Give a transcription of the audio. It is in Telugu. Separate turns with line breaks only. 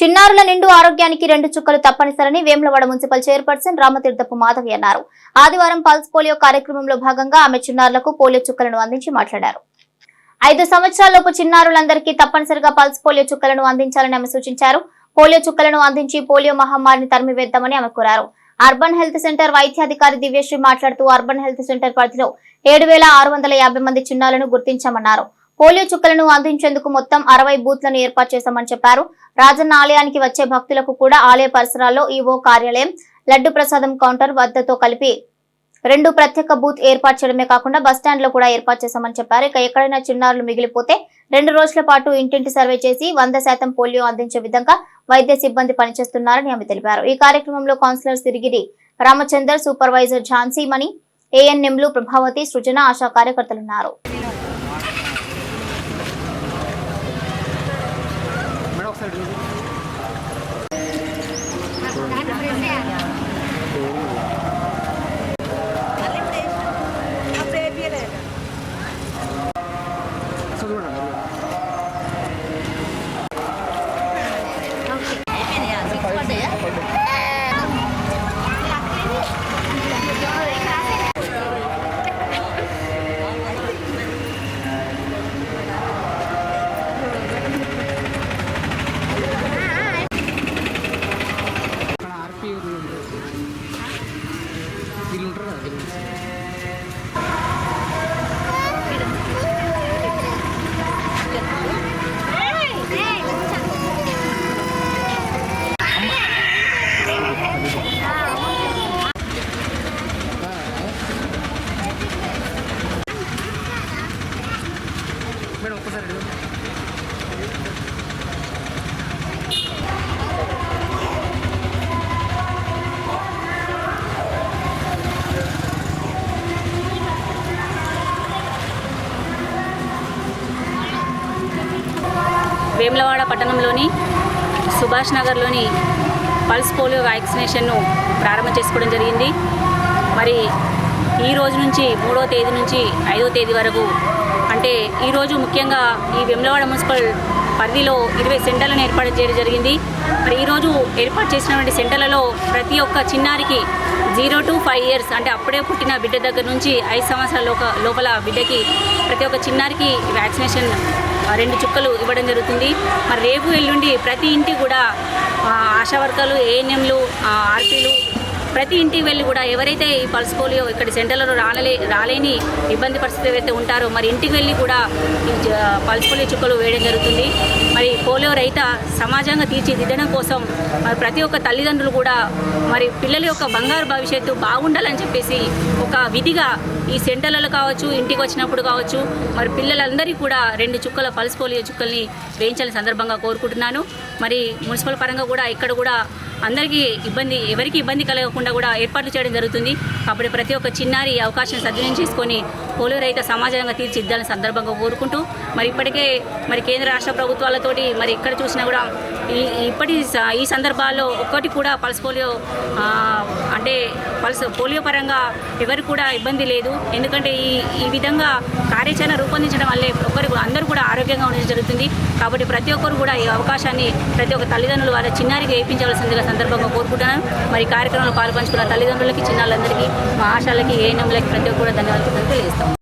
చిన్నారుల నిండు ఆరోగ్యానికి రెండు చుక్కలు తప్పనిసరని వేములవాడ మున్సిపల్ చైర్పర్సన్ రామతీర్థపు మాధవి అన్నారు. ఆదివారం పల్స్ పోలియో కార్యక్రమంలో భాగంగా ఆమె చిన్నారులకు పోలియో చుక్కలను అందించి మాట్లాడారు. ఐదు సంవత్సరాలలోపు చిన్నారులందరికీ తప్పనిసరిగా పల్స్ పోలియో చుక్కలను అందించాలని ఆమె సూచించారు. పోలియో చుక్కలను అందించి పోలియో మహమ్మారిని తరిమివేద్దామని ఆమె కోరారు. అర్బన్ హెల్త్ సెంటర్ వైద్యాధికారి దివ్యశ్రీ మాట్లాడుతూ అర్బన్ హెల్త్ సెంటర్ పరిధిలో ఏడు వేల ఆరు వందల యాభై మంది చిన్నారులను గుర్తించామన్నారు. పోలియో చుక్కలను అందించేందుకు మొత్తం అరవై బూత్లను ఏర్పాటు చేశామని చెప్పారు. రాజన్న ఆలయానికి వచ్చే భక్తులకు కూడా ఆలయ పరిసరాల్లో ఈవో కార్యాలయం లడ్డు ప్రసాదం కౌంటర్ వద్దతో కలిపి రెండు ప్రత్యేక బూత్ ఏర్పాటు చేయడమే కాకుండా బస్టాండ్లో కూడా ఏర్పాటు చేశామని చెప్పారు. ఇక ఎక్కడైనా చిన్నారులు మిగిలిపోతే రెండు రోజుల పాటు ఇంటింటి సర్వే చేసి వంద శాతం పోలియో అందించే విధంగా వైద్య సిబ్బంది పనిచేస్తున్నారని ఆమె తెలిపారు. ఈ కార్యక్రమంలో కౌన్సిలర్ సిరిగిరి రామచందర్ సూపర్వైజర్ ఝాన్సీ మణి ఏఎన్ఎంలు ప్రభావతి సృజన ఆశా కార్యకర్తలున్నారు
మేడం ఒకసారి చూడు. ఒకసారి చూడండి మీరు. అక్కడ ఆర్పి వీళ్ళు ఉంటారు కదా వీళ్ళు. మేడం ఒక్కసారి ఇటు.
వేములవాడ పట్టణంలోని సుభాష్ నగర్లోని పల్స్ పోలియో వ్యాక్సినేషన్ను ప్రారంభం చేసుకోవడం జరిగింది. మరి ఈ రోజు నుంచి మూడో తేదీ నుంచి ఐదో తేదీ వరకు అంటే ఈరోజు ముఖ్యంగా ఈ వేములవాడ మున్సిపల్ పరిధిలో ఇరవై సెంటర్లను ఏర్పాటు చేయడం జరిగింది. మరి ఈరోజు ఏర్పాటు చేసినటువంటి సెంటర్లలో ప్రతి ఒక్క చిన్నారికి జీరో టు ఫైవ్ ఇయర్స్ అంటే అప్పుడే పుట్టిన బిడ్డ దగ్గర నుంచి ఐదు సంవత్సరాల లోపల బిడ్డకి ప్రతి ఒక్క చిన్నారికి వ్యాక్సినేషన్ రెండు చుక్కలు ఇవ్వడం జరుగుతుంది. మరి రేపు ఎల్లుండి ప్రతి ఇంటికి కూడా ఆశా వర్కర్లు ఏఎన్ఎంలు ఆర్పీలు ప్రతి ఇంటికి వెళ్ళి కూడా ఎవరైతే ఈ పల్స్ పోలియో ఇక్కడ సెంటర్లలో రాలే రాలేని ఇబ్బంది పరిస్థితి ఏవైతే ఉంటారో మరి ఇంటికి వెళ్ళి కూడా ఈ జ- పల్స్ పోలియో చుక్కలు వేయడం జరుగుతుంది. మరి పోలియో రహిత సమాజంగా తీర్చిదిద్దడం కోసం మరి ప్రతి ఒక్క తల్లిదండ్రులు కూడా మరి పిల్లల యొక్క బంగారు భవిష్యత్తు బాగుండాలని చెప్పేసి ఒక విధిగా ఈ సెంటర్లలో కావచ్చు ఇంటికి వచ్చినప్పుడు కావచ్చు మరి పిల్లలందరికీ కూడా రెండు చుక్కల పల్స్ పోలియో చుక్కల్ని వేయించాలని సందర్భంగా కోరుకుంటున్నాను. మరి మున్సిపల్ పరంగా కూడా ఇక్కడ కూడా అందరికీ ఇబ్బంది ఎవరికి ఇబ్బంది కలగకుండా కూడా ఏర్పాట్లు చేయడం జరుగుతుంది. కాబట్టి ప్రతి ఒక్క చిన్నారి అవకాశం సద్వినియోగం చేసుకొని పోలియో రహిత సమాజంగా తీర్చిద్దాలని సందర్భంగా కోరుకుంటూ మరి ఇప్పటికే మరి కేంద్ర రాష్ట్ర ప్రభుత్వాలతోటి మరి ఎక్కడ చూసినా కూడా ఈ ఇప్పటి స- ఈ సందర్భాల్లో ఒక్కటి కూడా పల్స్ పోలియో అంటే పల్స్ పోలియో పరంగా ఎవరు కూడా ఇబ్బంది లేదు. ఎందుకంటే ఈ ఈ విధంగా కార్యాచరణ రూపొందించడం వల్లే ఒకరు అందరూ కూడా ఆరోగ్యంగా ఉండడం జరుగుతుంది. కాబట్టి ప్రతి ఒక్కరు కూడా ఈ అవకాశాన్ని ప్రతి ఒక్క తల్లిదండ్రులు వాళ్ళ చిన్నారికి వేయించవలసిందిగా సందర్భంగా కోరుకుంటున్నాను. మరి కార్యక్రమంలో పాల్పంచుకున్న తల్లిదండ్రులకి చిన్నారులందరికీ మా ఆశాలకి ఏఎన్ఎంలకి ప్రతి ఒక్కరు కూడా ధన్యవాదాలు తెలియజేస్తాం